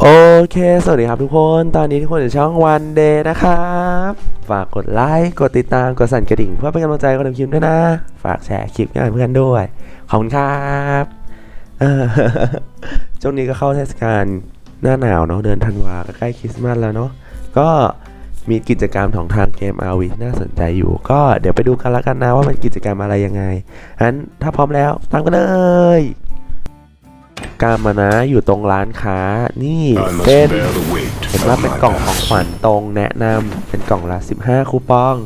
โอเค สวัสดีครับทุกคน ตอนนี้ทุกคนอยู่ช่องวันเดย์นะครับ ฝากกดไลค์ กดติดตาม กดสั่นกระดิ่ง เพื่อเป็นกำลังใจกับทำคลิปด้วยนะ ฝากแชร์คลิปให้เพื่อนด้วย ขอบคุณครับช่วงนี้ก็เข้าเทศกาลหน้าหนาวเนาะ เดือนธันวาก็ใกล้คริสต์มาสแล้วเนาะ ก็มีกิจกรรมของทางเกมอาวีน่าสนใจอยู่ ก็เดี๋ยวไปดูกันละกันนะว่ามันกิจกรรมอะไรยังไงงั้นถ้าพร้อมแล้วตามกันเลย การมานะอยู่ตรงร้านค้านี่ I must เป็น bear the weight เห็นว่า of เป็น my กล่องของข past. วัญตรงแนะนำเป็นกล่องละ 15 คูปอง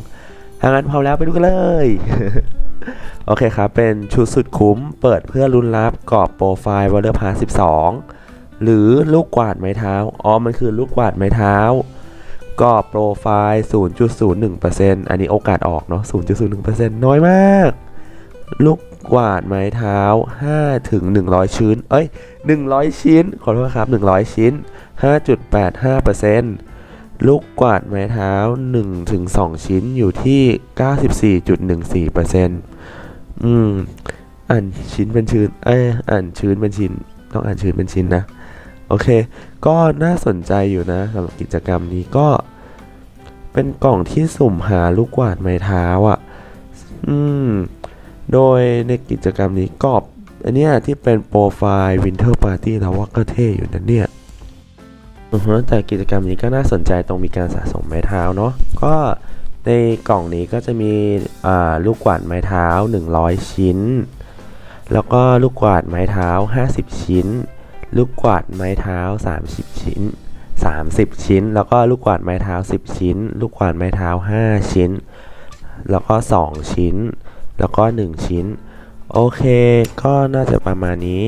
ถ้างั้นพร้อมแล้วไปดูกันเลย โอเคครับ เป็นชุดสุดคุ้ม เปิดเพื่อลุ้นรับกรอบโปรไฟล์วอลเลอร์พา12หรือลูกกวาดไม้เท้า อ๋อ มันคือลูกกวาดไม้เท้ากรอบโปรไฟล์ 0.01%อันนี้โอกาสออกเนาะ 0.01%น้อยมาก ลูก กวาดไม้เท้า5ถึง100 ชิ้น เอ้ย 100 ชิ้น ขอโทษครับ 100 ชิ้น 5.85%ลูกกวาดไม้เท้า1ถึง2ชิ้นอยู่ที่ 94.14%อืม อ่านชิ้นเป็นชิ้น เอ้ย อ่านชื้นเป็นชิ้น ต้องอ่านชื้นเป็นชิ้นนะ โอเค ก็น่าสนใจอยู่นะสำหรับกิจกรรมนี้ก็ เป็นกล่องที่สุ่มหาลูกกวาดไม้เท้าอะ อืม โดยในกิจกรรมนี้กรอบอันนี้ที่เป็นโปรไฟล์ Winter Party แล้วว่าก็เท่อยู่นะเนี่ยแต่กิจกรรมนี้ก็น่าสนใจตรงมีการสะสมไม้เท้าเนาะก็ในกล่องนี้ก็จะมีลูกกวาดไม้เท้า 100 ชิ้น แล้วก็ลูกกวาดไม้เท้า 50 ชิ้น ลูกกวาดไม้เท้า 30 ชิ้น 30 ชิ้น แล้วก็ลูกกวาดไม้เท้า 10 ชิ้น ลูกกวาดไม้เท้า 5 ชิ้น แล้วก็ 2 ชิ้น แล้วก็ 1 ชิ้น โอเค ก็น่าจะประมาณนี้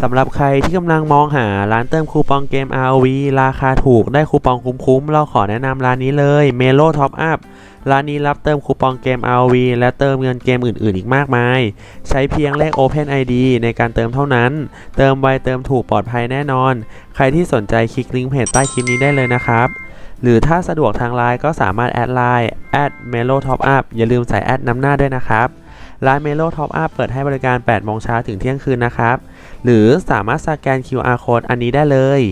สำหรับใครที่กำลังมองหาร้านเติมคูปองเกม ROV ราคาถูกได้คูปองคุ้มๆ เราขอแนะนำร้านนี้เลย Melo Top Up ร้านนี้รับเติมคูปองเกม ROV และเติมเงินเกมอื่นๆ อีกมากมาย ใช้เพียงเลข Open ID ในการเติมเท่านั้น เติมไวเติมถูกปลอดภัยแน่นอน ใครที่สนใจคลิกลิงก์เพจใต้คลิปนี้ได้เลยนะครับ หรือถ้าสะดวกทางไลน์ก็สามารถแอดไลน์ @melo top up อย่าลืมใส่แอดนำหน้าด้วยนะครับ ร้าน Melo Top Up เปิดให้บริการ 8 โมงเช้าถึงเที่ยงคืนนะครับ หรือสามารถสแกน QR code อันนี้ได้เลย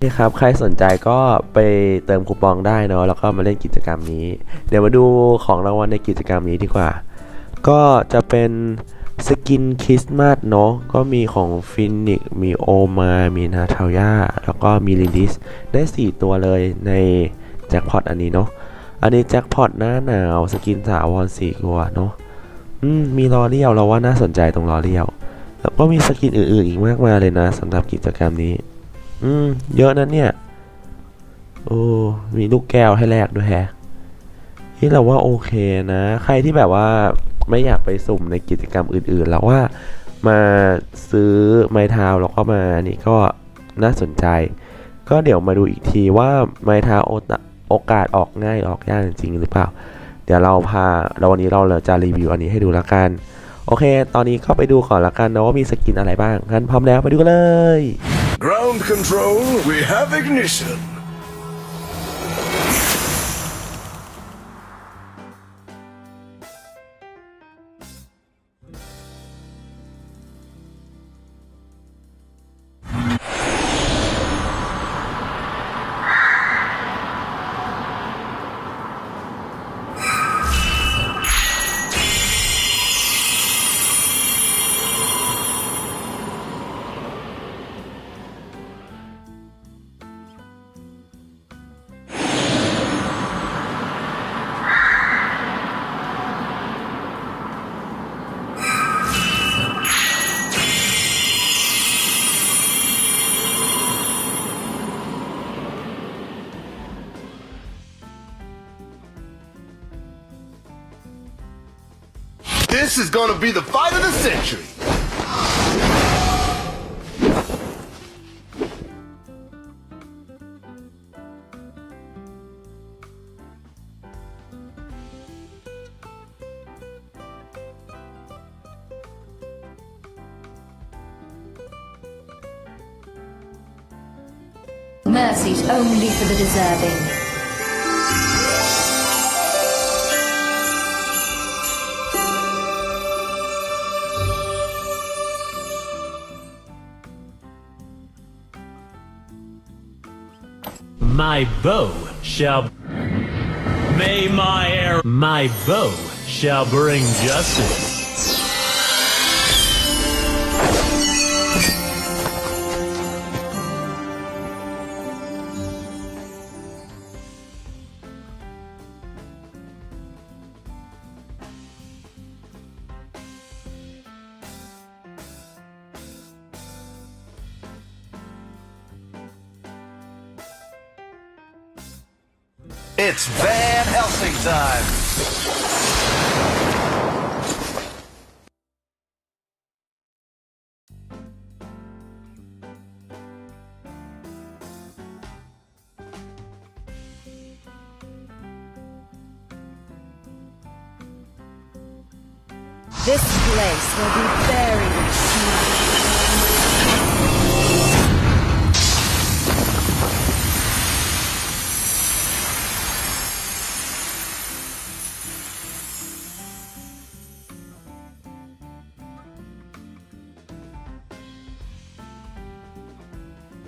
นี่ครับ ใครสนใจก็ไปเติมคูปองได้เนาะ แล้วก็มาเล่นกิจกรรมนี้ เดี๋ยวมาดูของรางวัลในกิจกรรมนี้ดีกว่า ก็จะเป็นสกินคริสต์มาสเนาะ ก็มีของฟินิกมีโอมา มีนาทาย่า แล้วก็มีลินดิส ได้ 4 ตัวเลยในแจ็คพอตอันนี้เนาะ อันนี้แจ็คพอตหน้าหนาว สกินสาวร4ตัวเนาะ อืมมีล้อเรียวเราว่าน่าสนใจตรงล้อเรียว แล้วก็มีสกินอื่นๆอีกมากมายเลยนะสำหรับกิจกรรมนี้ อืม เยอะนั้นเนี่ย โอ้มีลูกแก้วให้แลกด้วยแฮะที่เราว่าโอเคนะ ใครที่แบบว่าไม่อยากไปสุ่มในกิจกรรมอื่นๆ แล้วว่ามาซื้อไม้เท้าแล้วก็มานี่ก็น่าสนใจ ก็เดี๋ยวมาดูอีกทีว่าไม้เท้าโอกาสออกง่ายออกยากจริงหรือเปล่า เดี๋ยวเราพาเราวันนี้เราจะรีวิวอันนี้ให้ดูแล้วกัน โอเค ตอนนี้ก็ไปดูก่อนละกันนะว่ามีสกินอะไรบ้างงั้นพร้อมแล้วไปดูกันเลย Ground control, we have ignition. This is gonna be the fight of the century! Mercy's only for the deserving. My bow shall. May my arrow. My bow shall bring justice. It's Van Helsing time. This place will be buried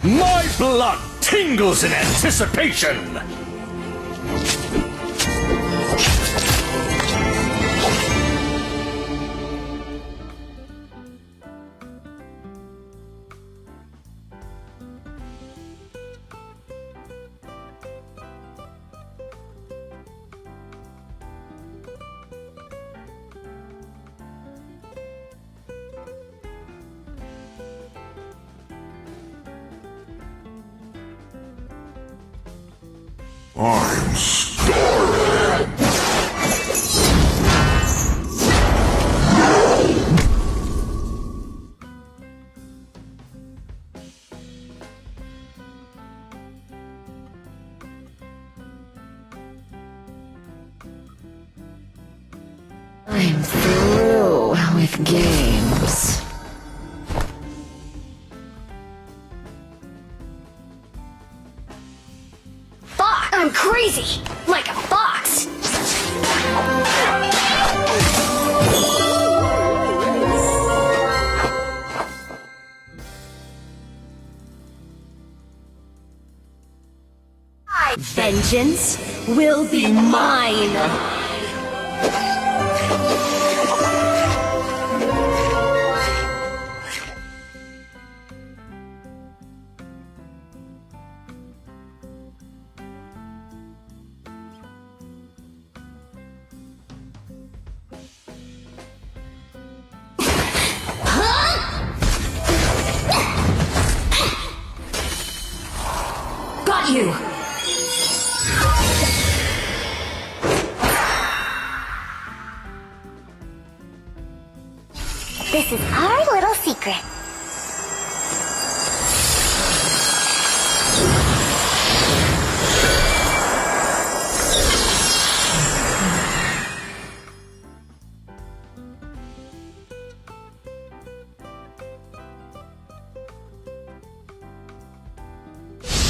My blood tingles in anticipation. I'm starving. I'm through with games. Vengeance will be mine! This is our little secret.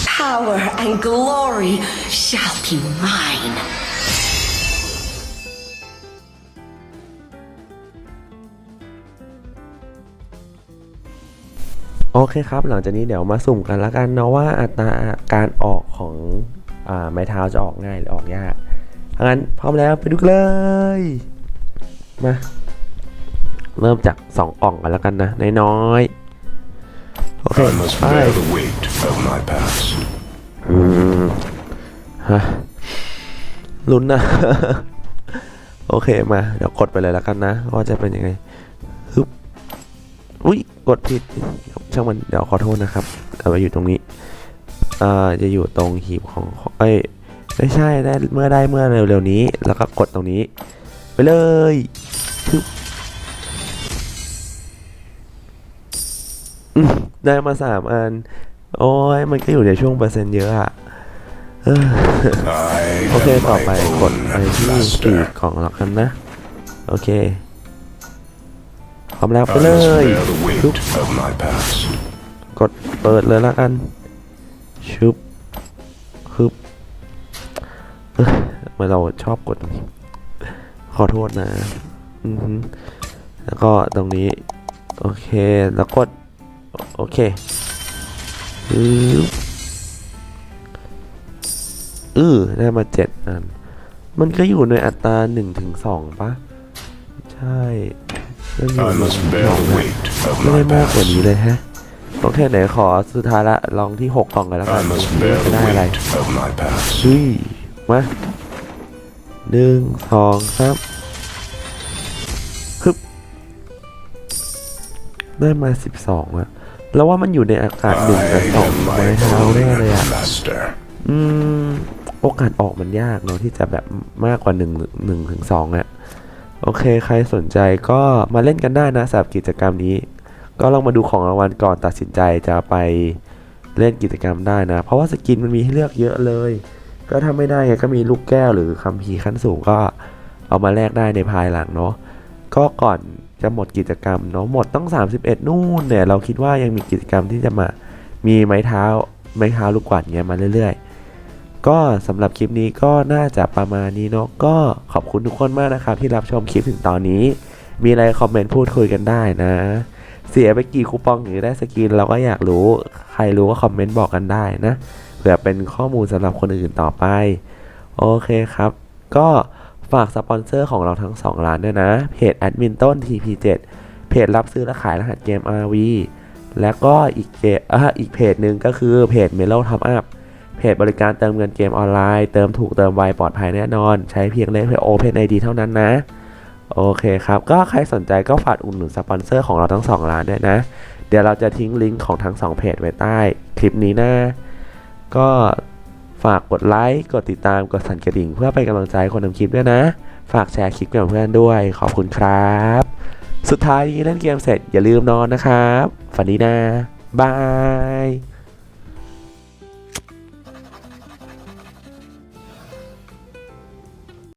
Power and glory shall be mine. โอเคครับ หลังจากนี้เดี๋ยวมาสุ่มกันละกันเนาะว่าอัตราการออกของอ่าไม้เท้าจะออกง่ายหรือออกยากงั้นพร้อมแล้วไปดูกันเลย มา เริ่มจาก2กล่องกันแล้วกันนะ น้อยๆ โอเค I must ไป bear the weight of my past. อืมฮะลุ้นนะ โอเคมา เดี๋ยวกดไปเลยแล้วกันนะ ว่าจะเป็นยังไงฮึบ อุ้ยกดผิดช่างมันเดี๋ยวขอโทษนะครับเอาไปอยู่ตรงนี้เอ่อจะอยู่ตรงหีบของเอ้ยไม่ใช่ได้เมื่อได้เมื่อเร็วๆนี้ แล้วก็กดตรงนี้ ไปเลยฮึบอืมได้มาสามอัน โอ้ยมันก็อยู่ในช่วงเปอร์เซ็นต์เยอะอะเออ I โอเค am ต่อไป my กด own ไปที่ปีก master. ของเรากันนะ โอเคพร้ อมแล้วไป I เล must ย bear the ชุบ weight of my past. กดเปิดเลยละกันชุบเอ้ยทำไมาเราชอบกดตรงนี้ขอโทษนะอือฮึแล้วก็ตรงนี้ โอเคแล้วกด โอเคอืออือได้มาเจ็ดอัน มันก็อยู่ในอัตราหนึ่งถึงสองปะใช่ มันอยู่ I ใน must bear สอง the นะ weight of ไม่ได้ my มากกว่านี้ past. เลยฮะโอเคไหนขอสุดท้ายละลองที่หกกล่องกันแล้วกั I น must ดู bear จะ the ได้อะไร weight of my past. เฮ้ยมาหนึ่งสองสามฮึบได้มาสิบสองอะแล้วว่ามันอยู่ในอากาศหนึ่งกับ I สอง am ไม้ my เท้าแน่เลย own อะ master. อืม โอกาสออกมันยากเนาะที่จะแบบมากกว่าหนึ่งหนึ่งถึงสองอะ โอเคใครสนใจก็มาเล่นกันได้นะสำหรับกิจกรรมนี้ ก็ลองมาดูของรางวัลก่อนตัดสินใจจะไปเล่นกิจกรรมได้นะ เพราะว่าสกินมันมีให้เลือกเยอะเลย ก็ถ้าไม่ได้ไงก็มีลูกแก้วหรือคัมภีร์ขั้นสูงก็เอามาแลกได้ในภายหลังเนาะก็ก่อนจะหมดกิจกรรมเนาะหมดต้อง 31 นู่นเนี่ยเราคิดว่ายังมีกิจกรรมที่จะมามีไม้เท้าไม้เท้าลูกกวาดเงี้ยมาเรื่อยๆ ก็สำหรับคลิปนี้ก็น่าจะประมาณนี้เนาะก็ขอบคุณทุกคนมากนะครับ ที่รับชมคลิปถึงตอนนี้ มีอะไรคอมเมนต์พูดคุยกันได้นะ เสียไปกี่คูปองถึงจะได้สกินเราก็อยากรู้ ใครรู้ก็คอมเมนต์บอกกันได้นะเผื่อเป็นข้อมูลสำหรับคนอื่นต่อไป โอเคครับ ก็ฝากสปอนเซอร์ของเราทั้ง 2 ร้านด้วยนะ เพจแอดมินต้น TP7 เพจรับซื้อและขายรหัสเกม RV แล้วก็อีกเกอะอีกเพจหนึ่งก็คือเพจ Melo Top Up เพจบริการเติมเงินเกมออนไลน์ เติมถูกเติมไวปลอดภัยแน่นอน ใช้เพียงเลข Open ID เท่านั้นนะ โอเคครับ ก็ใครสนใจก็ฝากอุดหนุนสปอนเซอร์ของเราทั้ง 2 ร้านด้วยนะ เดี๋ยวเราจะทิ้งลิงก์ของทั้ง 2 เพจไว้ใต้คลิปนี้นะ ก็ฝากกดไลค์ กดติดตาม กดสั่นกระดิ่ง เพื่อเป็นกำลังใจคนทำคลิปด้วยนะ ฝากแชร์คลิปกับเพื่อนด้วย ขอบคุณครับ สุดท้ายนี้เล่นเกมเสร็จอย่าลืมนอนนะครับ ฝันดีนะบาย